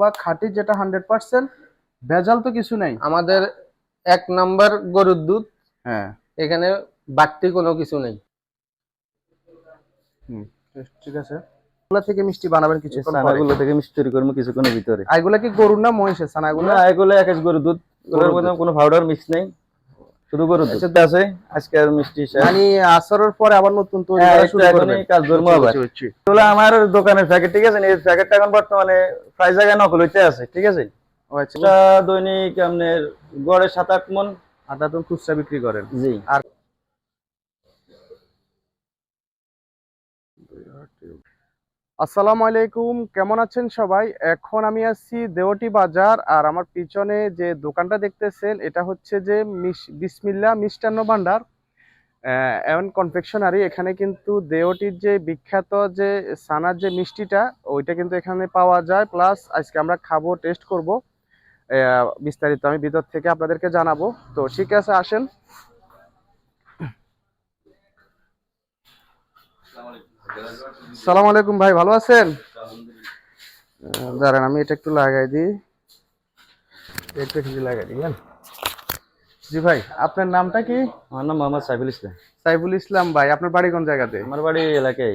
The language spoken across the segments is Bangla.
বা খাঁটি যেটা হান্ড্রেড পার্সেন্ট ভেজাল তো কিছু নাই। আমাদের এক নাম্বার গরুর দুধ হ্যাঁ। এখানে বাড়তি কোনো কিছু নেই। ঠিক আছে। এগুলা থেকে মিষ্টি বানাবেন কিছু থেকে মিষ্টি তৈরি করব কিছুক্ষণের ভিতরে। এগুলা কি গরুর না মহিষের? এগুলো এক এক গরু দুধ। গরুর গরুর মধ্যে কোনো পাউডার মিক্স নেই। শুধু গরু দুধ আছে আজকে আর মিষ্টি মানে আসরের পরে আবার নতুন তৈরি হ্যাঁ, করা শুরু করবেন কাজ ধর্ম আবার। বুঝছি। আমার দোকানের প্যাকেট ঠিক আছে? এই প্যাকেটটা এখন বর্তমানে প্রায় জায়গায় নকল হইতে আছে ঠিক আছে? আচ্ছা। দৈনিক আপনার গড়ে সাত আট মন। আটা মন খুচরা বিক্রি করেন। জি। আর আসসালামু আলাইকুম, কেমন আছেন সবাই? এখন আমি আছি দেওটি বাজার আর আমার পিছনে যে দোকানটা দেখতেছেন, এটা হচ্ছে যে বিসমিল্লা মিষ্টান্ন ভান্ডার। এমন কনফেকশনারি এখানে কিন্তু দেওটির যে বিখ্যাত যে সানার যে মিষ্টিটা, ওইটা কিন্তু এখানে পাওয়া যায়। প্লাস আজকে আমরা খাব, টেস্ট করব। বিস্তারিত আমি ভিতর থেকে আপনাদেরকে জানাব। তো ঠিক আছে, আসেন। সালাম আলাইকুম ভাই ভালো আছেন? দাঁড়ান আমি এটা একটু লাগাই দিই। একটু একটু লাগাই দিলেন জি ভাই আপনার নামটা কি? আমার নাম মোহাম্মদ সাইফুল ইসলাম। সাইফুল ইসলাম ভাই আপনার বাড়ি কোন জায়গাতে? আমার বাড়ি এলাকায়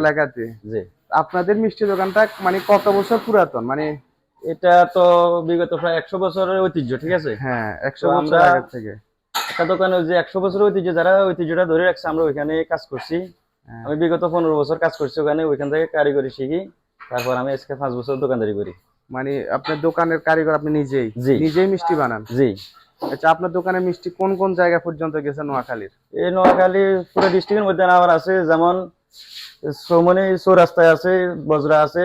এলাকাতে? জি। আপনাদের মিষ্টি দোকানটা মানে কত বছর পুরাতন? মানে এটা তো বিগত প্রায় একশো বছরের ঐতিহ্য ঠিক আছে? হ্যাঁ একশো বছর আগের থেকে। একটা দোকানে যে একশো বছরের ঐতিহ্য যারা ঐতিহ্যটা ধরে রাখছে আমরা ওইখানে কাজ করছি। হ্যাঁ। আমি বিগত পনেরো বছর কাজ করছি ওখানে ওইখান থেকে কারিগরি শিখি। তারপর আমি আজকে পাঁচ বছর দোকানদারি করি। মানে আপনার দোকানের কারিগর আপনি নিজেই। নিজেই মিষ্টি বানান? জি। আচ্ছা আপনার দোকানের মিষ্টি কোন কোন জায়গা পর্যন্ত গেছে নোয়াখালীর? এই নোয়াখালী পুরো ডিস্ট্রিক্টের মধ্যে আমার আছে যেমন সৌমনি চৌরাস্তায় আছে বজরা আছে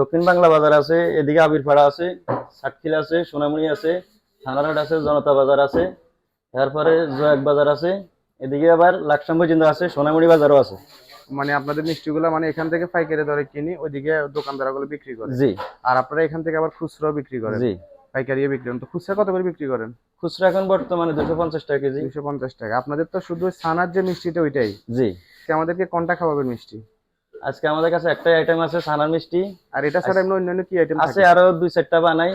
দক্ষিণ বাংলা বাজার আছে এদিকে আবিরপাড়া আছে সাতখিল আছে সোনামণি আছে থানারহাট আছে জনতা বাজার আছে তারপরে জয়াক বাজার আছে এদিকে আবার লাকসাম্বর জিন্দা আছে সোনামুড়ি বাজারও আছে। মানে আপনাদের মিষ্টিগুলো মানে এখান থেকে পাইকারি দরে কিনি ওইদিকে দোকানদারগুলো বিক্রি করে। জি। আর আপনারা এখান থেকে আবার খুচরাও বিক্রি করেন। জি। পাইকারিও বিক্রি করেন। তো খুচরা কত করে বিক্রি করেন? খুচরা এখন বর্তমানে দুশো পঞ্চাশ টাকা কেজি। দুইশো পঞ্চাশ টাকা। আপনাদের তো শুধু সানার যে মিষ্টিটা ওইটাই। জি। আমাদেরকে কোনটা খাওয়াবেন মিষ্টি? আজকে আমাদের কাছে একটাই আইটেম আছে সানার মিষ্টি। আর এটা ছাড়া এমনি অন্যান্য কি আইটেম আছে আরও দুই চারটা বানাই।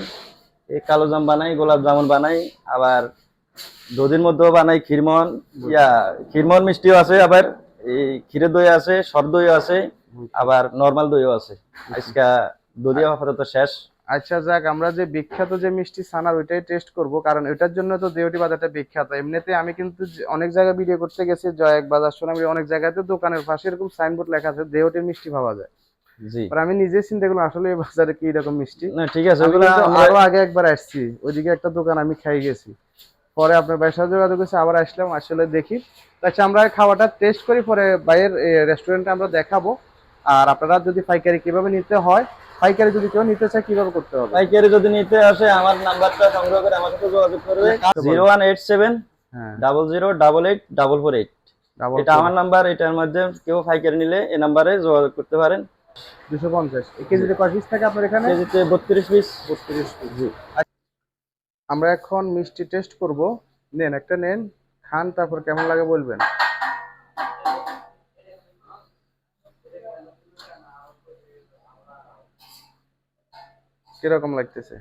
এই কালো জাম বানাই গোলাপ জামুন বানাই আবার দধির মধ্যেও বানাই ক্ষীরমন ইয়া ক্ষীরমন মিষ্টিও আছে আবার এই ক্ষীরের দই আছে সর দইও আছে আবার নর্মাল দইও আছে। আজকে দধি আপাতত শেষ। আচ্ছা যাক আমরা যে বিখ্যাত যে মিষ্টি সানার ওইটাই টেস্ট করব কারণ ওইটার জন্য তো দেওটি বাজারটা বিখ্যাত। এমনিতে আমি কিন্তু অনেক জায়গায় ভিডিও করতে গেছি জয়েক বাজার সোনামুড়ি অনেক জায়গাতে দোকানের পাশে এরকম সাইনবোর্ড লেখা আছে দেওটির মিষ্টি পাওয়া যায়। আমি নিজে চিন্তা করলাম আসলে এই বাজারে কি রকম মিষ্টি? না ঠিক আছে আরও আগে একবার আসছি ওইদিকে একটা দোকান আমি খাই গেছি। পরে আপনার বাসার সাথে যোগাযোগ করেছি আবার আসলাম আসলে দেখি। আচ্ছা আমরা খাওয়াটা টেস্ট করি পরে বাইরের রেস্টুরেন্টে আমরা দেখাবো। আর আপনারা যদি পাইকারি কীভাবে নিতে হয় পাইকারি যদি কেউ নিতে চায় কীভাবে করতে হবে? পাইকারি যদি নিতে আসে আমার নাম্বারটা সংগ্রহ করে আমার সাথে যোগাযোগ করবে। Zero one eight seven double zero double eight double four eight এটা আমার নাম্বার এটার মধ্যে কেউ পাইকারি নিলে এই নাম্বারে যোগাযোগ করতে পারেন। দুশো পঞ্চাশ। কেজিতে কয় পিস থাকে আপনার এখানে? কেজিতে বত্রিশ পিস বত্রিশ পিস আমরা এখন মিষ্টি টেস্ট করব। নেন একটা নেন খান তারপর কেমন লাগে বলবেন। কীরকম লাগতেছে?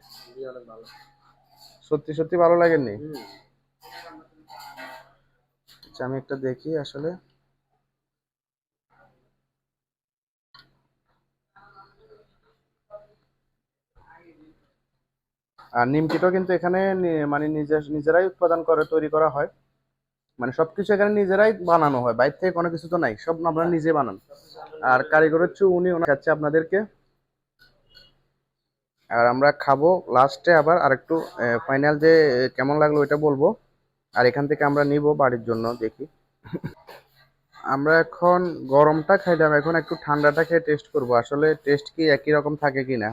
সত্যি সত্যি ভালো লাগেনি আচ্ছা আমি একটা দেখি আসলে। আর নিমকিটাও কিন্তু এখানে মানে নিজে নিজেরাই উৎপাদন করে, তৈরি করা হয়। মানে সবকিছু এখানে নিজেরাই বানানো হয়। বাইরে থেকে কোনো কিছু তো নাই, সব আপনারা নিজে বানান। আর কারিগর হচ্ছে উনি ওনার কাছে আপনাদেরকে আর আমরা খাব লাস্টে আবার আরেকটু ফাইনাল যে কেমন লাগল ওইটা বলব। আর এখান থেকে আমরা নিব বাড়ির জন্য, দেখি। আমরা এখন গরমটা খাইলাম, এখন একটু ঠান্ডাটা খেয়ে টেস্ট করব। আসলে টেস্ট কি একই রকম থাকে কিনা?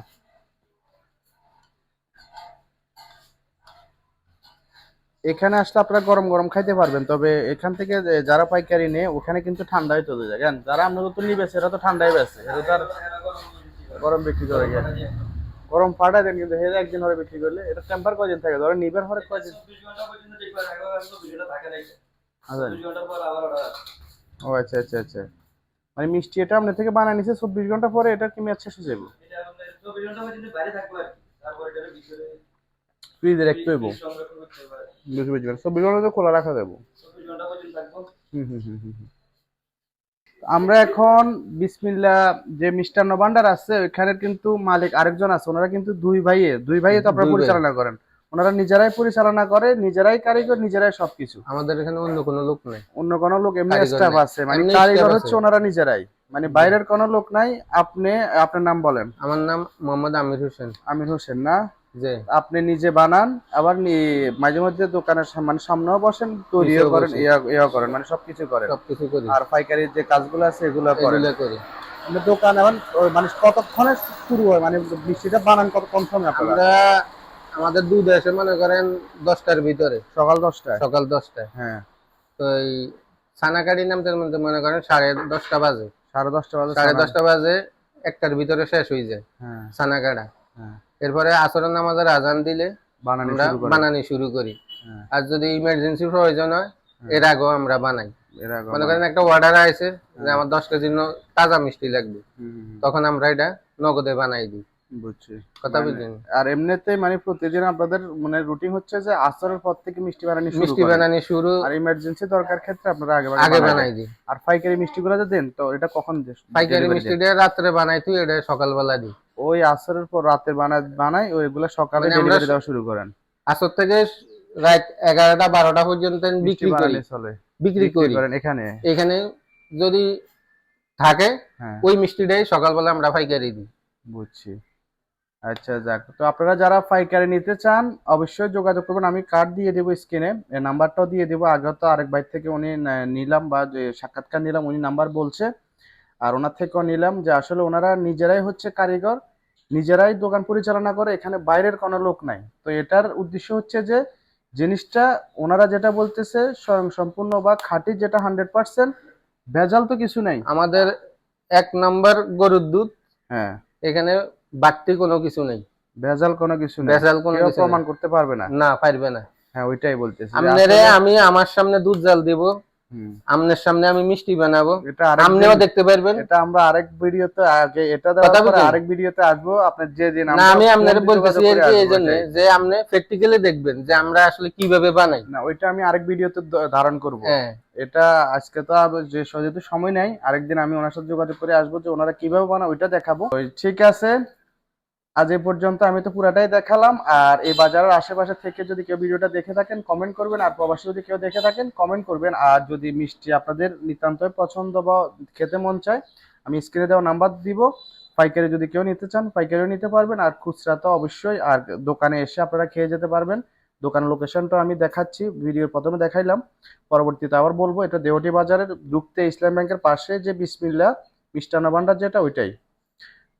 এখানে আসলে আপনারা গরম গরম খাইতে পারবেন, তবে এখান থেকে যারা পাইকারি নেয়, ওখানে কিন্তু ঠান্ডায় চলে যায়। জানেন, যারা আপনাদের তো নিবে সেটা তো ঠান্ডায় বেছে এটা তো গরম বিক্রি করে গিয়ে গরম পাঠায় দেন কিন্তু হেরে একদিন হরে বিক্রি করলে, এটা টেম্পার কয়দিন থাকে? ধরেন নিবের হরে কয়দিন? আচ্ছা। ও আচ্ছা আচ্ছা আচ্ছা। মানে মিষ্টি এটা আপনার থেকে বানায় নিছে, চব্বিশ ঘণ্টা পরে এটা কি মেয়াদ শেষ হয়ে যাবে? ফ্রিজে রাখতে হইব। বুঝতে পারছি চব্বিশ ঘণ্টা তো খোলা রাখা যাব। আমরা এখন বিসমিল্লা যে মিষ্টান্ন ভান্ডার আছে ওইখানে কিন্তু মালিক আরেকজন আছে। ওনারা কিন্তু দুই ভাইয়ে। দুই ভাইয়ে তো আপনারা পরিচালনা করেন। ওনারা নিজেরাই পরিচালনা করে নিজেরাই কারিগর নিজেরাই সবকিছু। আমাদের এখানে অন্য কোনো লোক নেই। অন্য কোনো লোক এমনি কারিগর স্টাফ আছে। মানে কারিগর হচ্ছে ওনারা নিজেরাই। মানে বাইরের কোনো লোক নাই। আপনি আপনার নাম বলেন। আমার নাম মোহাম্মদ আমির হোসেন। আমির হোসেন না? আপনি নিজে বানান আবার মাঝে মধ্যে দোকানের মানে সামনেও বসেন তৈরিও করেন। ইয়া করেন মানে সবকিছু করেন। সবকিছু করি। আর পাইকারির যে কাজগুলো আছে এগুলো করেন। করি। মানে দোকান এখন মানে কতক্ষণে শুরু হয়? মানে মিষ্টিটা বানান কত কম সময় আপনারা? আমাদের দুধ আসে মনে করেন দশটার ভিতরে। সকাল দশটায়? সকাল দশটায়। হ্যাঁ। তো এই সানাকাড়ি নামতে মধ্যে মনে করেন সাড়ে দশটা বাজে। সাড়ে দশটা বাজে সাড়ে দশটা বাজে একটার ভিতরে শেষ হয়ে যায় হ্যাঁ। সানাকাড়া হ্যাঁ। এরপরে আসরের নামাজের আজান দিলে বানানি আমরা শুরু বানানি শুরু করি। হ্যাঁ, আর যদি ইমার্জেন্সি প্রয়োজন হয় এর আগেও আমরা বানাই। মনে করেন একটা অর্ডার আছে যে আমার দশ কেজির তাজা মিষ্টি লাগবে। তখন আমরা এটা নগদে বানাই দিই। বুঝছি। কথা মানে- বুঝলেন? আর এমনিতে মানে প্রতিদিন আপনাদের মানে রুটিন হচ্ছে যে আসরের পর থেকে মিষ্টি বানানি শুরু মিষ্টি। বানানি শুরু আর ইমার্জেন্সি দরকার ক্ষেত্রে আপনারা আগে আগে বানাই দিই। আর পাইকারি মিষ্টিগুলো যে দেন তো এটা কখন পাইকারি delivery মিষ্টি দেন? দিয়ে রাত্রে বানাই তুই এটা সকালবেলা দিই। ওই আসরের পর রাতে বানাই বানাই ওইগুলো সকালে মানে ডেলিভারি দেওয়া শুরু করেন। আসর থেকে রাত এগারোটা বারোটা পর্যন্ত বিক্রি করি। চলে। বিক্রি করি। করেন এখানে। এখানে যদি থাকে হ্যাঁ। ওই মিষ্টিটাই সকালবেলা আমরা পাইকারি দিই। বুঝছি। আচ্ছা যাক। তো আপনারা যারা পাইকারি নিতে চান অবশ্যই যোগাযোগ করবেন। আমি কার্ড দিয়ে দেবো স্ক্রিনে নাম্বারটাও দিয়ে দেবো। আগে তো আরেক ভাই থেকে উনি নিলাম বা যে সাক্ষাৎকার নিলাম উনি নাম্বার বলছে। আর ওনার থেকেও নিলাম যে আসলে ওনারা নিজেরাই হচ্ছে কারিগর নিজেরাই দোকান পরিচালনা করে এখানে বাইরের কোনো লোক নাই। তো এটার উদ্দেশ্য হচ্ছে যে জিনিসটা ওনারা যেটা বলতেছে স্বয়ং সম্পূর্ণ বা খাঁটি যেটা হান্ড্রেড পার্সেন্ট ভেজাল তো কিছু নাই। আমাদের এক নাম্বার গরুর দুধ হ্যাঁ। এখানে বাড়তি কোনো কিছু নেই। ভেজাল কোনো কিছু নেই। ভেজাল কোনো কিছু প্রমাণ করতে পারবে না। না পারবে না। হ্যাঁ ওইটাই বলতেছি আমি আমার সামনে দুধ জাল দিব। আমনের সামনে আমি মিষ্টি বানাবো। এটা আমনেও দেখতে পারবেন। এটা আমরা আরেক ভিডিওতে আগে এটা দেওয়ার পরে আরেক ভিডিওতে আসব। আপনার যে দিন না আমি আপনারে দিয়ে বলতেছি এই জন্য যে আপনি প্র্যাকটিক্যালি দেখবেন যে আমরা আসলে কীভাবে বানাই। না ওইটা আমি আরেক ভিডিওতে ধারণ করব। হ্যাঁ। এটা আজকে তো যে যেহেতু সময় নাই আরেকদিন আমি ওনার সাথে যোগাযোগ করে আসব যে ওনারা কীভাবে বানায় ওইটা দেখাবো। ঠিক আছে আজ এ পর্যন্ত আমি তো পুরাটাই দেখালাম, আর এই বাজারের আশেপাশে থেকে যদি কেউ ভিডিওটা দেখে থাকেন কমেন্ট করবেন, আর প্রবাসী যদি কেউ দেখে থাকেন কমেন্ট করবেন। আর যদি মিষ্টি আপনাদের নিতান্তই পছন্দ বা খেতে মন চায়, আমি স্ক্রিনে দেওয়া নাম্বার দিব। পাইকারি যদি কেউ নিতে চান, পাইকারিও নিতে পারবেন, আর খুচরা তো অবশ্যই, আর দোকানে এসে আপনারা খেয়ে যেতে পারবেন। দোকান লোকেশনটা আমি দেখাচ্ছি, ভিডিওর প্রথমে দেখাইলাম। পরবর্তীতে আবার বলব, এটা দেওটি বাজারের ঢুকতে ইসলাম ব্যাংকের পাশে যে বিসমিল্লা মিষ্টান্ন ভান্ডার যেটা, ওইটাই।